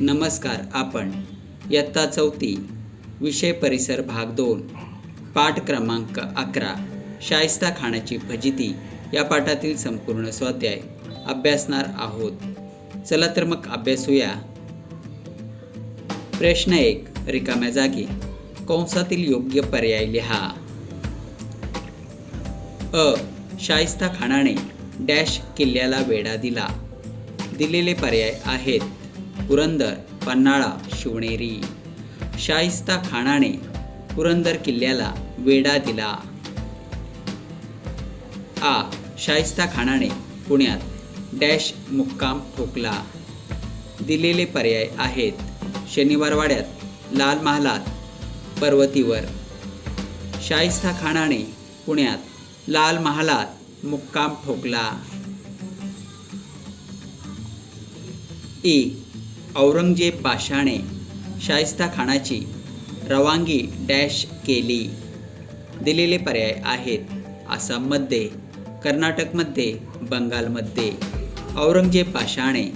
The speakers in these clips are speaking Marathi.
नमस्कार आपण इयत्ता चौथी विषय परिसर भाग दोन पाठ क्रमांक अकरा शायस्ता खानाची फजिती या पाठातील संपूर्ण स्वाध्याय अभ्यासणार आहोत. चला तर मग अभ्यासूया. प्रश्न एक रिकाम्या जागी कंसातील योग्य पर्याय लिहा. अ शाहिस्ता खानाने डॅश किल्ल्याला वेढा दिला. दिलेले पर्याय आहेत. पुरंदर पन्हाळा शिवनेरी. शाहिस्ता खानाने पुरंदर किल्ल्याला वेढा दिला. आ. शाहिस्ता खानाने पुण्यात डॅश मुक्काम ठोकला. दिलेले पर्याय आहेत शनिवारवाड्यात लाल महालात पर्वतीवर. शाहिस्ता खानाने पुण्यात लाल महालात मुक्काम ठोकला. ई. औरंगजेब बाशाने शाहिस्ता खानाची रवानगी डॅश केली. दिलेले पर्याय आहेत आसाममध्ये कर्नाटकमध्ये बंगालमध्ये. औरंगजेब बादशाने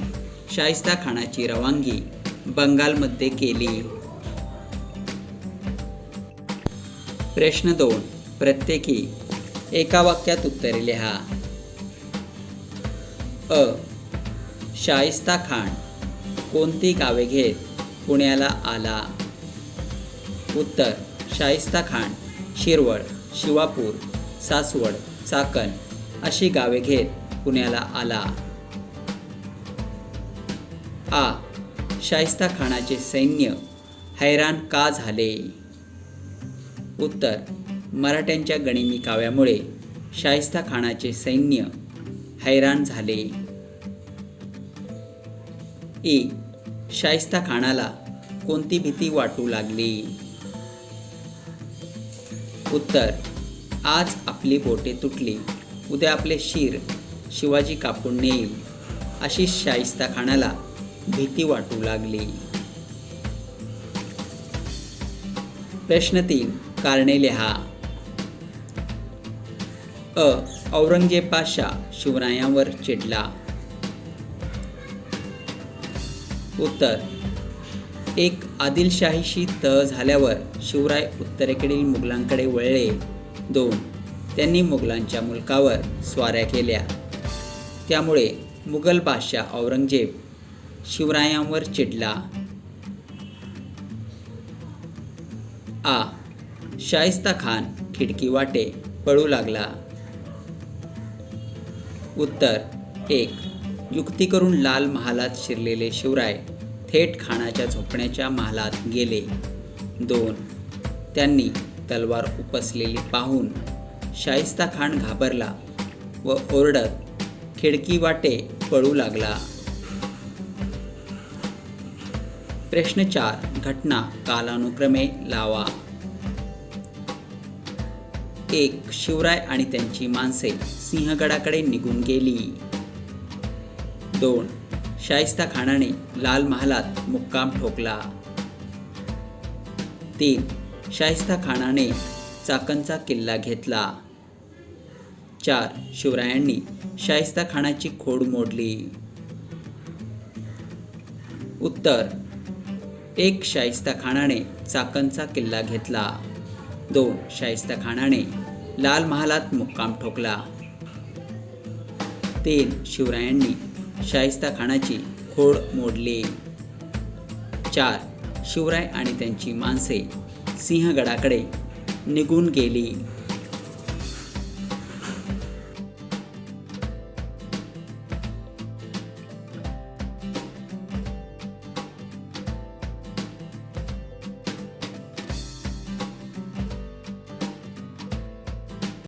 शाहिस्ता खानाची रवानगी बंगालमध्ये केली. प्रश्न दोन प्रत्येकी एका वाक्यात उत्तरे लिहा. अ. शाहिस्ता खान कोणती गावे घेत? पुण्याला आला. उत्तर शाहिस्ता खान शिरवळ शिवापूर सासवड चाकण अशी गावे घेत पुण्याला आला. आ. शाहिस्ता खानाचे सैन्य हैराण का झाले? उत्तर मराठ्यांच्या गणिमी काव्यामुळे शाहिस्ता खानाचे सैन्य हैराण झाले. ई. शाहिस्ता खानाला कोणती भीती वाटू लागली? उत्तर आज आपली बोटे तुटली. उद्या आपले शिर शिवाजी कापून नेईल. अशी शाहिस्ता खानाला भीती वाटू लागली. प्रश्न तीन कारणे लिहा. अ औरंगजेब पाशा शिवरायांवर चिडला. उत्तर. एक आदिलशाहीशी तह झाल्यावर शिवराय उत्तरेकडील मुघलांकडे वळले. दोन त्यांनी मुघलांच्या मुलकावर स्वाऱ्या केल्या. त्यामुळे मुघल बादशाह औरंगजेब शिवरायांवर चिडला. आ शाहिस्ता खान खिडकी वाटे पळू लागला. उत्तर. एक युक्ती करून लाल महालात शिरलेले शिवराय थेट खानाच्या झोपण्याच्या महालात गेले. दोन. त्यांनी तलवार उपसलेली पाहून शाहिस्ता खान घाबरला व ओरडत खिडकी वाटे पळू लागला. प्रश्न चार. घटना कालानुक्रमे लावा. एक. शिवराय आणि त्यांची माणसे सिंहगडाकडे निघून गेली. दोन. शाहिस्ता खानाने लाल महालात मुक्काम ठोकला. तीन. शाहिस्ता खानाने चाकणचा किल्ला घेतला. चार. शिवरायांनी शाहिस्ता खानाची खोड मोडली. उत्तर. एक. शाहिस्ता खानाने चाकणचा किल्ला घेतला. दोन. शाहिस्ता खानाने लाल महालात मुक्काम ठोकला. तीन. शिवरायांनी शाहिस्ता खानाची खोड मोडली. चार शिवराय आणि त्यांची माणसे सिंहगडाकडे निघून गेली.